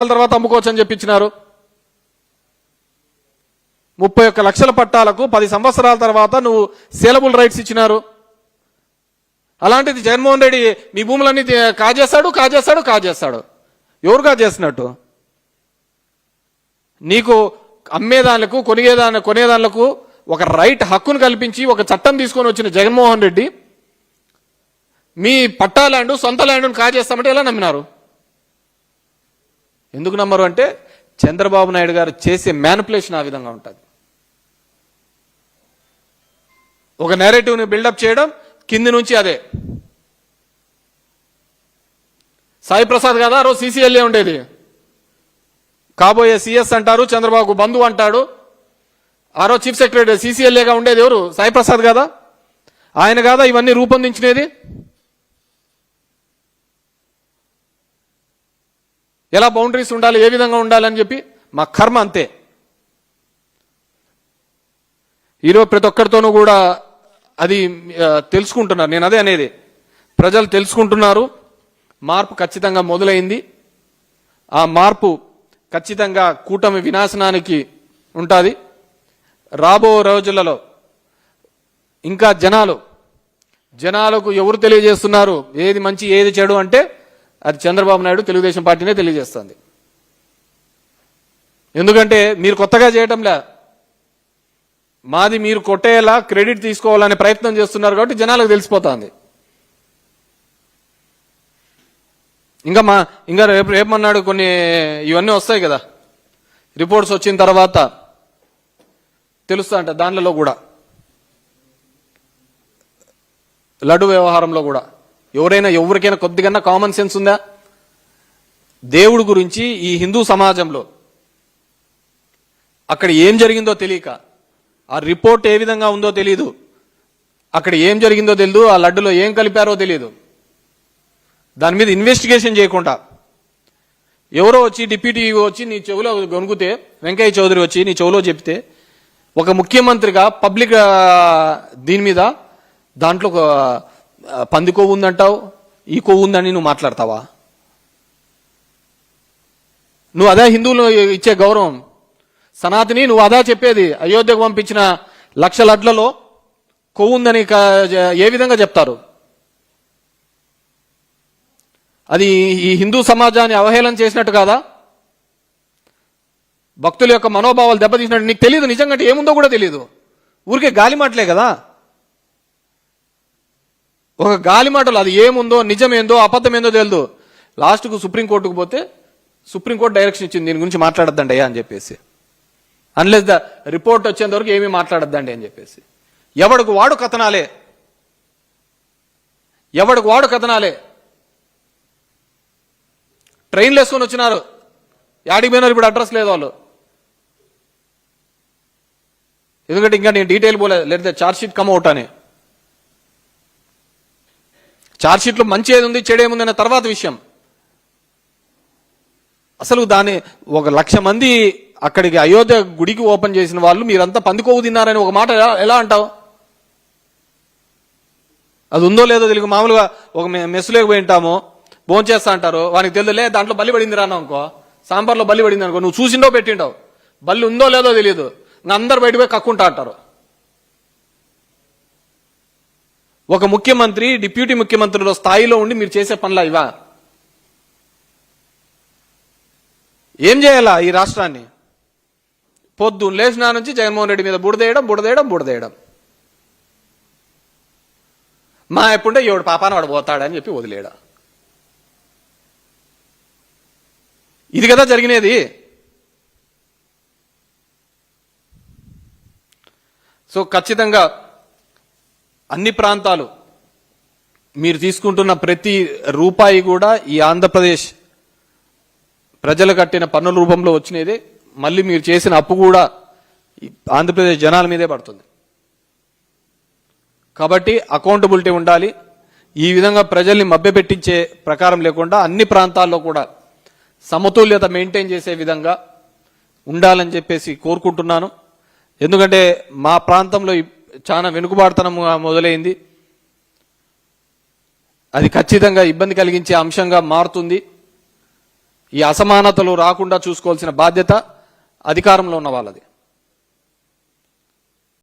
సంవత్సరాల తర్వాత అమ్ముకోవచ్చు అని చెప్పించినారు. ముప్పై ఒక్క లక్షల పట్టాలకు పది సంవత్సరాల తర్వాత నువ్వు సేలబుల్ రైట్స్ ఇచ్చినారు. అలాంటిది జగన్మోహన్ రెడ్డి మీ భూములన్నీ కాజేస్తాడు కాజేస్తాడు కాజేస్తాడు. ఎవరు కాజేస్తున్నట్టు నీకు అమ్మేదానికి కొనిగేదాని కొనేదానికి ఒక రైట్ హక్కును కల్పించి ఒక చట్టం తీసుకొని వచ్చిన జగన్మోహన్ రెడ్డి మీ పట్టా ల్యాండ్ సొంత ల్యాండ్ను కాజేస్తామంటే ఎలా నమ్మినారు? ఎందుకు నమ్మరు అంటే చంద్రబాబు నాయుడు గారు చేసే మ్యానిపులేషన్ ఆ విధంగా ఉంటుంది. ఒక నెరేటివ్ని బిల్డప్ చేయడం కింది నుంచి అదే. సాయి ప్రసాద్ కదా ఆ రోజు సీసీఎల్ఏ ఉండేది. కాబోయే సిఎస్ అంటారు చంద్రబాబు బంధువు అంటాడు. ఆ రోజు చీఫ్ సెక్రటరీ సీసీఎల్ఏగా ఉండేది ఎవరు? సాయి ప్రసాద్ కదా. ఆయన కాదా ఇవన్నీ రూపొందించినది? ఎలా బౌండరీస్ ఉండాలి ఏ విధంగా ఉండాలని చెప్పి మా కర్మ అంతే. ఈరోజు ప్రతి ఒక్కరితోనూ కూడా అది తెలుసుకుంటున్నారు. నేను అదే అనేది. ప్రజలు తెలుసుకుంటున్నారు. మార్పు ఖచ్చితంగా మొదలైంది. ఆ మార్పు ఖచ్చితంగా కూటమి వినాశనానికి ఉంటుంది. రాబో రోజులలో ఇంకా జనాలు జనాలకు ఎవరు తెలియజేస్తున్నారు? ఏది మంచి ఏది చెడు అంటే అది చంద్రబాబు నాయుడు తెలుగుదేశం పార్టీనే తెలియజేస్తుంది. ఎందుకంటే మీరు కొత్తగా చేయటంలా మాది మీరు కొట్టేలా క్రెడిట్ తీసుకోవాలనే ప్రయత్నం చేస్తున్నారు కాబట్టి జనాలకు తెలిసిపోతుంది. ఇంకా మా ఇంకా రేపు రేపన్నాడు కొన్ని ఇవన్నీ వస్తాయి కదా. రిపోర్ట్స్ వచ్చిన తర్వాత తెలుస్తా అంట దానిలో కూడా. లడ్డు వ్యవహారంలో కూడా. ఎవరైనా ఎవరికైనా కొద్దిగా కామన్ సెన్స్ ఉందా? దేవుడు గురించి ఈ హిందూ సమాజంలో అక్కడ ఏం జరిగిందో తెలియక ఆ రిపోర్ట్ ఏ విధంగా ఉందో తెలియదు అక్కడ ఏం జరిగిందో తెలియదు ఆ లడ్డులో ఏం కలిపారో తెలియదు దాని మీద ఇన్వెస్టిగేషన్ చేయకుండా ఎవరో వచ్చి డిప్యూటీ వచ్చి నీ చెవిలో గొనుగుతే వెంకయ్య చౌదరి వచ్చి నీ చెవిలో చెప్తే ఒక ముఖ్యమంత్రిగా పబ్లిక్ దీని మీద దాంట్లో ఒక, పంది కొవ్వు ఉందంటావు? ఈ కొవ్వు ఉందని నువ్వు మాట్లాడతావా? నువ్వు అదే హిందువులు ఇచ్చే గౌరవం. సనాతిని నువ్వు అదా చెప్పేది. అయోధ్యకు పంపించిన లక్ష లడ్లలో కొవ్వు ఉందని ఏ విధంగా చెప్తారు? అది ఈ హిందూ సమాజాన్ని అవహేళన చేసినట్టు కాదా? భక్తుల యొక్క మనోభావాలు దెబ్బతీసినట్టు. నీకు తెలియదు నిజంగా ఏముందో కూడా తెలియదు ఊరికే గాలి మాటలే కదా? ఒక గాలి మాటలు అది ఏముందో నిజమేందో అబద్ధమేందో తెలియదు లాస్ట్కు సుప్రీంకోర్టుకు పోతే సుప్రీంకోర్టు డైరెక్షన్ ఇచ్చింది దీని గురించి మాట్లాడద్దండి అయ్యా అని చెప్పేసి. అన్లెస్ ద రిపోర్ట్ వచ్చేంత వరకు ఏమీ మాట్లాడద్దండి అని చెప్పేసి. ఎవడికి వాడు కథనాలే? ఎవడికి వాడు కథనాలే? ట్రైన్లు వేసుకొని వచ్చినారు. యాడికి పోయినారు ఇప్పుడు అడ్రస్ లేదు వాళ్ళు. ఎందుకంటే ఇంకా నేను డీటెయిల్ పోలేదు లేదా ఛార్జ్ షీట్ కమ్ అవుట్ అని. చార్జ్షీట్లో మంచి ఏది ఉంది చెడు ఏముంది అనే తర్వాత విషయం. అసలు దాని ఒక లక్ష మంది అక్కడికి అయోధ్య గుడికి ఓపెన్ చేసిన వాళ్ళు మీరంతా పందికోవు తిన్నారని ఒక మాట ఎలా- అంటావు? అది ఉందో లేదో తెలియదు మామూలుగా ఒక మెస్సులోకి పోయి ఉంటాము భోంచేస్తా అంటారు వానికి తెలియదులే దాంట్లో బల్లి పడింది రాను అనుకో. సాంబార్లో బల్లి పడింది అనుకో నువ్వు చూసిండో పెట్టిండవు బల్లి ఉందో లేదో తెలియదు అందరు బయట పోయి కక్కుంటా అంటారు. ఒక ముఖ్యమంత్రి డిప్యూటీ ముఖ్యమంత్రుల స్థాయిలో ఉండి మీరు చేసే పనులా ఇవా? ఏం చేయాలా ఈ రాష్ట్రాన్ని? పొద్దున్న లేచినా నుంచి జగన్మోహన్ రెడ్డి మీద బుడదేయడం బుడదేయడం బుడదేయడం మా ఎప్పుడే ఎవడు పాపాన వాడు పోతాడని చెప్పి వదిలేడా ఇది కదా జరిగినది. సో ఖచ్చితంగా అన్ని ప్రాంతాలు. మీరు తీసుకుంటున్న ప్రతి రూపాయి కూడా ఈ ఆంధ్రప్రదేశ్ ప్రజలు కట్టిన పన్నుల రూపంలో వచ్చినదే. మళ్ళీ మీరు చేసిన అప్పు కూడా ఆంధ్రప్రదేశ్ జనాల మీదే పడుతుంది. కాబట్టి అకౌంటబిలిటీ ఉండాలి. ఈ విధంగా ప్రజల్ని మభ్యపెట్టించే ప్రకారం లేకుండా అన్ని ప్రాంతాల్లో కూడా సమతుల్యత మెయింటైన్ చేసే విధంగా ఉండాలని చెప్పేసి కోరుకుంటున్నాను. ఎందుకంటే మా ప్రాంతంలో చాలా వెనుకబాటుతనం మొదలైంది. అది ఖచ్చితంగా ఇబ్బంది కలిగించే అంశంగా మారుతుంది. ఈ అసమానతలు రాకుండా చూసుకోవాల్సిన బాధ్యత అధికారంలో ఉన్న వాళ్ళది.